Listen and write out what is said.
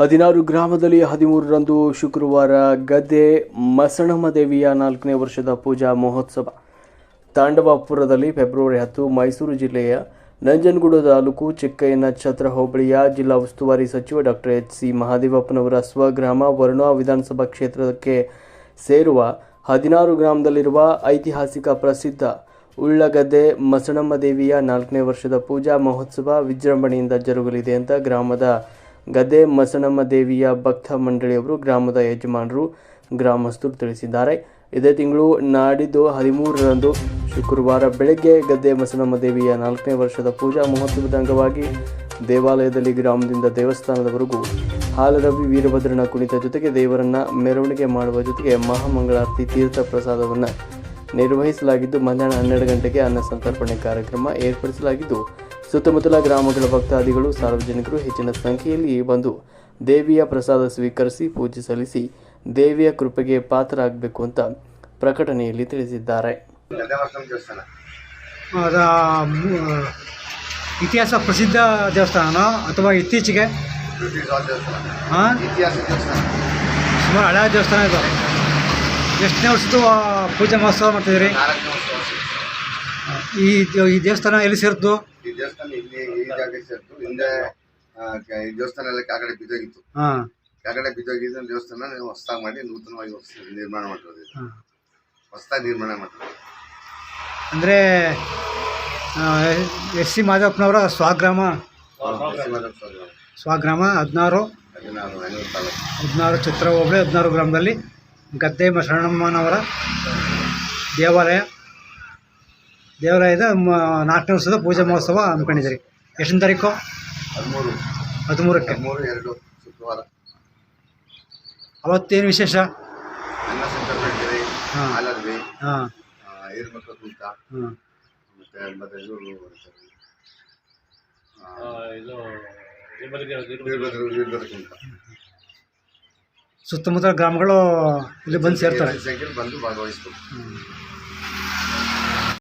ಹದಿನಾರು ಗ್ರಾಮದಲ್ಲಿ ಹದಿಮೂರರಂದು ಶುಕ್ರವಾರ ಗದ್ದೆ ಮಸಣಮ್ಮ ದೇವಿಯ ನಾಲ್ಕನೇ ವರ್ಷದ ಪೂಜಾ ಮಹೋತ್ಸವ. ತಾಂಡವಾಪುರದಲ್ಲಿ ಫೆಬ್ರವರಿ ಹತ್ತು ಮೈಸೂರು ಜಿಲ್ಲೆಯ ನಂಜನಗೂಡು ತಾಲೂಕು ಚಿಕ್ಕಯ್ಯನ ಛತ್ರ ಹೋಬಳಿಯ ಜಿಲ್ಲಾ ಉಸ್ತುವಾರಿ ಸಚಿವ ಡಾಕ್ಟರ್ ಎಚ್ ಸಿ ಮಹಾದೇವಪ್ಪನವರ ಸ್ವಗ್ರಾಮ ವರುಣ ವಿಧಾನಸಭಾ ಕ್ಷೇತ್ರಕ್ಕೆ ಸೇರುವ ಹದಿನಾರು ಗ್ರಾಮದಲ್ಲಿರುವ ಐತಿಹಾಸಿಕ ಪ್ರಸಿದ್ಧ ಉಳ್ಳಗದ್ದೆ ಮಸಣಮ್ಮ ದೇವಿಯ ನಾಲ್ಕನೇ ವರ್ಷದ ಪೂಜಾ ಮಹೋತ್ಸವ ವಿಜೃಂಭಣೆಯಿಂದ ಜರುಗಲಿದೆ ಅಂತ ಗ್ರಾಮದ ಗದ್ದೆ ಮಸಣಮ್ಮ ದೇವಿಯ ಭಕ್ತ ಮಂಡಳಿಯವರು ಗ್ರಾಮದ ಯಜಮಾನರು ಗ್ರಾಮಸ್ಥರು ತಿಳಿಸಿದ್ದಾರೆ. ಇದೇ ತಿಂಗಳು ನಾಡಿದ್ದು ಹದಿಮೂರರಂದು ಶುಕ್ರವಾರ ಬೆಳಗ್ಗೆ ಗದ್ದೆ ಮಸನಮ್ಮ ದೇವಿಯ ನಾಲ್ಕನೇ ವರ್ಷದ ಪೂಜಾ ಮಹೋತ್ಸವದ ಅಂಗವಾಗಿ ದೇವಾಲಯದಲ್ಲಿ ಗ್ರಾಮದಿಂದ ದೇವಸ್ಥಾನದವರೆಗೂ ಹಾಲರವಿ ವೀರಭದ್ರನ ಕುಣಿತ ಜೊತೆಗೆ ದೇವರನ್ನ ಮೆರವಣಿಗೆ ಮಾಡುವ ಜೊತೆಗೆ ಮಹಾಮಂಗಳಾರತಿ ತೀರ್ಥ ಪ್ರಸಾದವನ್ನು ನಿರ್ವಹಿಸಲಾಗಿದ್ದು, ಮಧ್ಯಾಹ್ನ ಹನ್ನೆರಡು ಗಂಟೆಗೆ ಅನ್ನ ಸಂತರ್ಪಣೆ ಕಾರ್ಯಕ್ರಮ ಏರ್ಪಡಿಸಲಾಗಿದ್ದು ಸುತ್ತಮುತ್ತಲ ಗ್ರಾಮಗಳ ಭಕ್ತಾದಿಗಳು ಸಾರ್ವಜನಿಕರು ಹೆಚ್ಚಿನ ಸಂಖ್ಯೆಯಲ್ಲಿ ಬಂದು ದೇವಿಯ ಪ್ರಸಾದ ಸ್ವೀಕರಿಸಿ ಪೂಜೆ ಸಲ್ಲಿಸಿ ದೇವಿಯ ಕೃಪೆಗೆ ಪಾತ್ರರಾಗಬೇಕು ಅಂತ ಪ್ರಕಟಣೆಯಲ್ಲಿ ತಿಳಿಸಿದ್ದಾರೆ. ಇತಿಹಾಸ ಪ್ರಸಿದ್ಧ ದೇವಸ್ಥಾನ ಅಥವಾ ಇತ್ತೀಚೆಗೆ? ಹಾಂ ಸುಮಾರು ಹಳೆಯ ದೇವಸ್ಥಾನ ಇದು. ಎಷ್ಟನೇ ವರ್ಷದ ಪೂಜೆ ಮಹೋತ್ಸವ ಮಾಡ್ತಿದ್ದೀರಿ. ಈ ಈ ದೇವಸ್ಥಾನ ಎಲ್ಲಿ ಸೇರಿದ್ದು ಈ ದೇವಸ್ಥಾನ ಇಲ್ಲಿ ಈ ಜಾಗಕ್ಕೆ ಸೇರ್ತು ಹಿಂದೆ ಆ, ಕ- ಈ ದೇವಸ್ಥಾನ ಎಲ್ಲ ಕೆಳಗಡೆ ಬಿದ್ದೋಗಿತ್ತು. ಹಾಂ. ಕೆಳಗಡೆ ಬಿದ್ದೋಗಿದ್ದ ದೇವಸ್ಥಾನ ನೀವು ಹೊಸದಾಗಿ ಮಾಡಿ ನೂತನವಾಗಿ ಹೊಸ ನಿರ್ಮಾಣ ಮಾಡಿರೋದು ಹಾಂ. ಹೊಸದಾಗಿ ನಿರ್ಮಾಣ ಮಾಡಿರೋದು ಅಂದರೆ ಎಸ್ ಸಿ ಮಾಧವಪ್ಪನವರ ಸ್ವಗ್ರಾಮ. ಸ್ವಾಮಿ ಸ್ವಗ್ರಾಮ. ಹದಿನಾರು. ಹದಿನಾರು ಐನೂರು ತಾಲೂಕು. ಹದಿನಾರು ಚಿತ್ರ ಹೋಬಳಿ ಹದಿನಾರು ಗ್ರಾಮದಲ್ಲಿ ಗದ್ದೆ ಶರಣಮ್ಮನವರ ದೇವಾಲಯ. ದೇವಾಲಯದ ಮ- ನಾಲ್ಕನೇ ವರ್ಷದ ಪೂಜಾ ಮಹೋತ್ಸವ ಹಮ್ಮಿಕೊಂಡಿದ್ದೀರಿ. ಎಷ್ಟನೇ ತಾರೀಕು? ಹದಿಮೂರು. ಹದಿಮೂರಕ್ಕೆ. ಮೂರು ಎರಡು ಶುಕ್ರವಾರ. ಅವತ್ತೇನು ವಿಶೇಷ? ಅನ್ನ ಸಂತರ್ಪಣೆ ಹಾ. ಹಾಲರ್ವಿ ಹಾಂ. ಏರ್ಮಕ್ಳು ತೂಕ ಹಾಂ. ಮತ್ತೆ ಮತ್ತೆ ಇದು ಇದು ವೀರಭದ್ರ- ವೀರಭದ್ರ ವೀರಭದ್ರ ಕುಂಟ ಸುತ್ತಮುತ್ತ ಗ್ರಾಮಗಳು ಇಲ್ಲಿ ಬಂದು ಸೇರ್ತಾರೆ ಸಂಖ್ಯೆಯಲ್ಲಿ ಬಂದು ಭಾಗವಹಿಸ್ಬೇಕು ಹ್ಮ್.